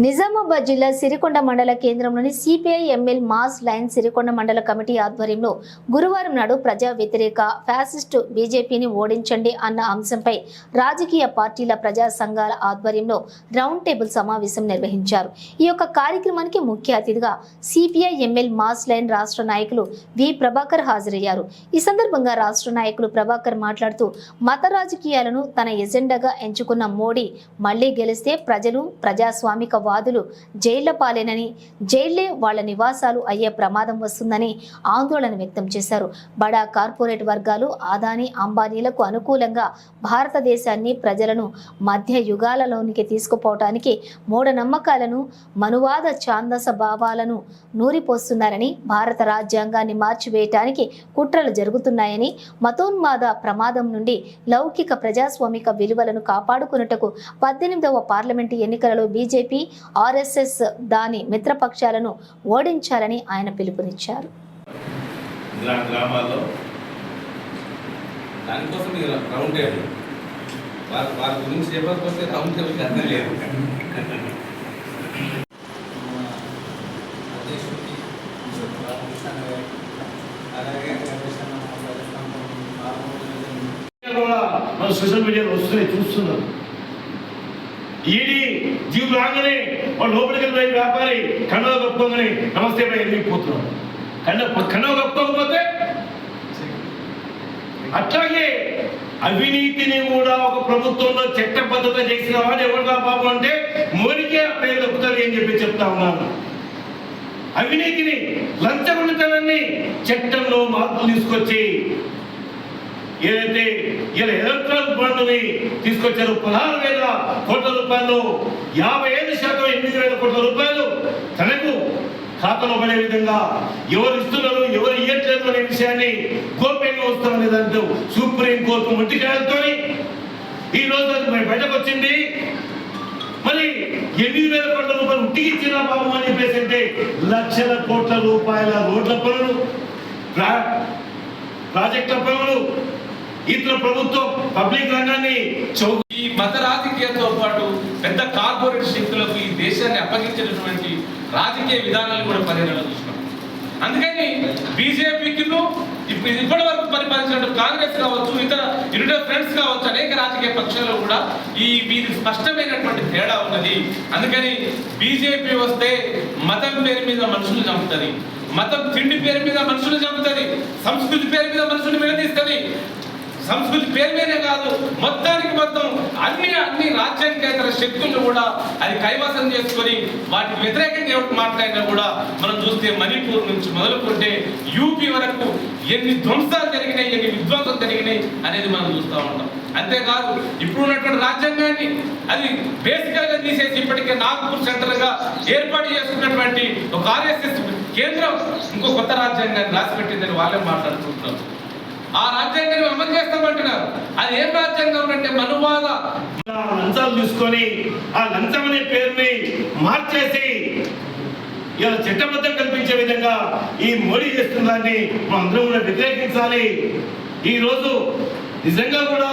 నిజామాబాద్ జిల్లా సిరికొండ మండల కేంద్రంలోని CPI ML mass line Sirikonda మండల కమిటీ ఆధ్వర్యంలో గురువారం నాడు ప్రజా వ్యతిరేక ఫ్యాసిస్టు బీజేపీని ఓడించండి అన్న అంశంపై రాజకీయ పార్టీల ప్రజా సంఘాల ఆధ్వర్యంలో రౌండ్ టేబుల్ సమావేశం నిర్వహించారు. ఈ యొక్క కార్యక్రమానికి ముఖ్య అతిథిగా సిపిఐ ఎంఎల్ మాస్ లైన్ రాష్ట్ర నాయకులు వి ప్రభాకర్ హాజరయ్యారు. ఈ సందర్భంగా రాష్ట్ర నాయకులు ప్రభాకర్ మాట్లాడుతూ మత రాజకీయాలను తన ఎజెండాగా ఎంచుకున్న మోడీ మళ్ళీ గెలిస్తే ప్రజలు ప్రజాస్వామిక వాదులు జైళ్ళ పాలేనని జైళ్ళే వాళ్ళ నివాసాలు అయ్యే ప్రమాదం వస్తుందని ఆందోళన వ్యక్తం చేశారు. బడా కార్పొరేట్ వర్గాలు ఆదాని అంబానీలకు అనుకూలంగా భారతదేశాన్ని ప్రజలను మధ్య యుగాలలోనికి తీసుకుపోవటానికి మూఢనమ్మకాలను మనువాద ఛాందస భావాలను నూరిపోస్తున్నారని భారత రాజ్యాంగాన్ని మార్చివేయటానికి కుట్రలు జరుగుతున్నాయని మతోన్మాద ప్రమాదం నుండి లౌకిక ప్రజాస్వామిక విలువలను కాపాడుకున్నటకు పద్దెనిమిదవ పార్లమెంటు ఎన్నికలలో బీజేపీ ఆర్ఎస్ఎస్ దాని మిత్రపక్షాలను ఓడించాలని ఆయన పిలుపునిచ్చారు. గ్రామాల్లో దానికోసం రౌండ్ టేబుల్ గురించి రౌండ్ టేబుల్కి అర్థం లేదు. సోషల్ మీడియాలో వస్తున్నాయి చూస్తున్నాం ఈడీ జీవులు రాగానే వాళ్ళు లోపలికి వెళ్ళిన వ్యాపారి కన్నవ కప్పుకోమని నమస్తే పై వెళ్ళిపోతున్నాం కన్న కన్నవ కప్పుకోకపోతే? అట్లాగే అవినీతిని కూడా ఒక ప్రభుత్వంలో చట్టబద్ధత చేసిన వాడు ఎవరు బాబు అంటే మోడీకే ఆ పేరు తప్పుతుంది అని చెప్పి చెప్తా ఉన్నాను. అవినీతిని లంచగొండితనాన్ని చట్టంలో మార్పులు తీసుకొచ్చి ఏదైతే ఇలా ఎలక్ట్రానిక్ బాండ్ని తీసుకొచ్చారు పదహారు వేల కోట్ల రూపాయలు యాభై ఐదు శాతం ఎనిమిది వేల కోట్ల రూపాయలు తనకు ఖాతాలో పడే విధంగా ఎవరు ఇస్తున్నారు ఎవరు ఇవ్వట్లేదు అనే విషయాన్ని గోప్యంగా వస్తామనే దాంతో సుప్రీం కోర్టు ముట్టికాయలతో ఈ రోజు అది మరి బయటకు వచ్చింది మరి ఎనిమిది వేల కోట్ల రూపాయలు ఉట్టికి ఇచ్చిన బాబు అని చెప్పేసి అంటే లక్షల కోట్ల రూపాయల రోడ్ల పనులు ప్రా- ప్రాజెక్టుల పనులు ఇతర ప్రభుత్వం పబ్లిక్ రంగాన్ని ఈ మత రాజకీయాలతో పాటు పెద్ద కార్పొరేట్ శక్తులకు ఈ దేశాన్ని అప్పగించినటువంటి రాజకీయ విధానాలు కూడా పరిగణలో చూసినాం అందుకని బీజేపీకి ఇప్పటి వరకు పరిపాలించిన కాంగ్రెస్ కావచ్చు ఇతర ఇరుడ ఫ్రెండ్స్ కావచ్చు అనేక రాజకీయ పక్షాలు కూడా ఈ వీరి స్పష్టమైనటువంటి తేడా ఉన్నది. అందుకని బీజేపీ వస్తే మతం పేరు మీద మనుషులు చంపుతుంది. మతం తిండి పేరు మీద మనుషులు చంపుతుంది. సంస్కృతి పేరు మీద మనుషులు విడదీస్తుంది సంస్కృతి పేరు మీదే కాదు మొత్తానికి మొత్తం అన్ని అన్ని రాజ్యాంగేతర శక్తులు కూడా అది కైవసం చేసుకొని వాటికి వ్యతిరేకంగా ఎవరికి మాట్లాడినా కూడా మనం చూస్తే మణిపూర్ నుంచి మొదలుకుంటే యూపీ వరకు ఎన్ని ధ్వంసాలు జరిగినాయి ఎన్ని విధ్వంసం జరిగినాయి అనేది మనం చూస్తూ ఉంటాం. అంతేకాదు ఇప్పుడు ఉన్నటువంటి రాజ్యాంగాన్ని అది బేసికల్గా తీసేసి ఇప్పటికే నాగ్పూర్ సెంటర్గా ఏర్పాటు చేసుకున్నటువంటి ఒక ఆర్ఎస్ఎస్ కేంద్రం ఇంకో కొత్త రాజ్యాంగాన్ని రాసిపెట్టిందని వాళ్ళే మాట్లాడుకుంటున్నారు. ఆ రాజ్యాంగాన్ని అమలు చేస్తామంటున్నారు. అది ఏం రాజ్యాంగం అంటే మనువాద. లంచాలు తీసుకొని ఆ లంచం అనే పేరుని మార్చేసి ఇలా చట్టబద్ధం కల్పించే విధంగా ఈ మోడీ చేస్తున్న దాన్ని మనం అందరం కూడా వ్యతిరేకించాలి. ఈ రోజు నిజంగా కూడా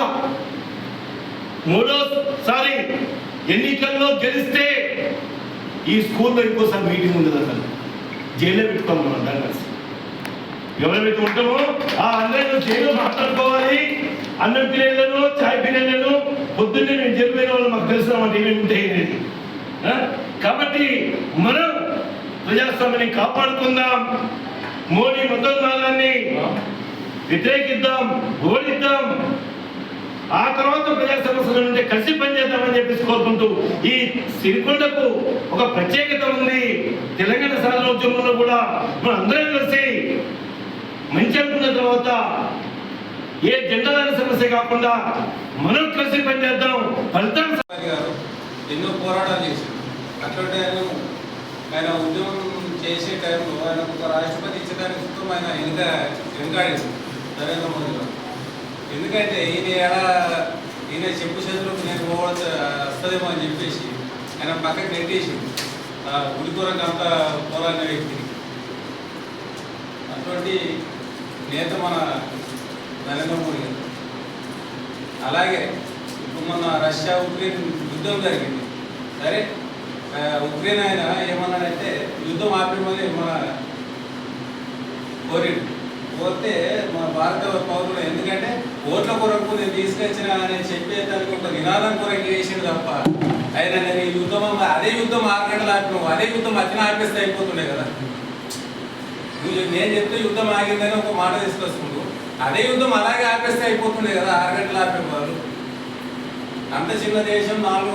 మూడోసారి ఎన్నికల్లో గెలిస్తే ఈ స్కూల్లో ఇంకోసారి మీటింగ్ ఉండదు అసలు. జైల్లో పెట్టుకోవాలి మనం కలిసి. ఎవరైతే ఉంటామో ఆ అందరూ జైలు మాట్లాడుకోవాలి. అన్నం పిల్లలను చాయ్ పిల్లలను పొద్దున్నే మేము జైలు వాళ్ళు మాకు తెలుసు ఏమేమి ఉంటాయి కాబట్టి మనం ప్రజాస్వామ్యాన్ని కాపాడుకుందాం. మోడీ మతోన్మాదాన్ని వ్యతిరేకిద్దాం ఓడిద్దాం. ఆ తర్వాత ప్రజా సమస్యల నుండి కలిసి పనిచేద్దామని చెప్పేసి కోరుకుంటూ ఈ సిరికొండకు ఒక ప్రత్యేకత ఉంది. తెలంగాణ సాధనోద్యమంలో కూడా మనం అందరం కలిసి మంచి అనుకున్న తర్వాత ఏ జెండాల సమస్య కాకుండా మనం కలిసి పనిచేద్దాం. ఫలితం గారు ఎన్నో పోరాటాలు చేశారు. అటువంటి ఆయన ఆయన ఉద్యమం చేసే టైంలో ఆయన ఒక రాష్ట్రపతి ఇచ్చడానికి సుతం ఆయన వెనుక వెనుకాడింది నరేంద్ర మోదీ గారు. ఎందుకంటే ఈయన ఎలా ఈయన చెప్పు చేతులకు నేను పోవడం వస్తుందేమో అని చెప్పేసి ఆయన పక్కకి నెట్టేసి ఆ అంతా అంత పోరాడిన వ్యక్తిని అటువంటి నేత మన నరేంద్ర మోడీ గారు. అలాగే ఇప్పుడు మన రష్యా ఉక్రెయిన్ యుద్ధం జరిగింది. సరే ఉక్రెయిన్ ఆయన ఏమన్నాడంటే యుద్ధం ఆపేమని మన కోరిండు. పోతే మన భారత పౌరులు ఎందుకంటే ఓట్ల కొరకు నేను తీసుకొచ్చిన అని చెప్పేదానికి ఒక నినాదం కొరకు చేసిండు తప్ప ఆయన నేను యుద్ధం అదే యుద్ధం ఆరు గంటలు ఆపినావు అదే యుద్ధం అతిన ఆపేస్తే అయిపోతుండే కదా. నేను చెప్తే యుద్ధం ఆగిందని ఒక మాట తీసుకొస్తుండు అదే యుద్ధం అలాగే ఆపేస్తే అయిపోతుండే కదా ఆరు గంటలు ఆపేవారు అంత చిన్న దేశం నాలుగు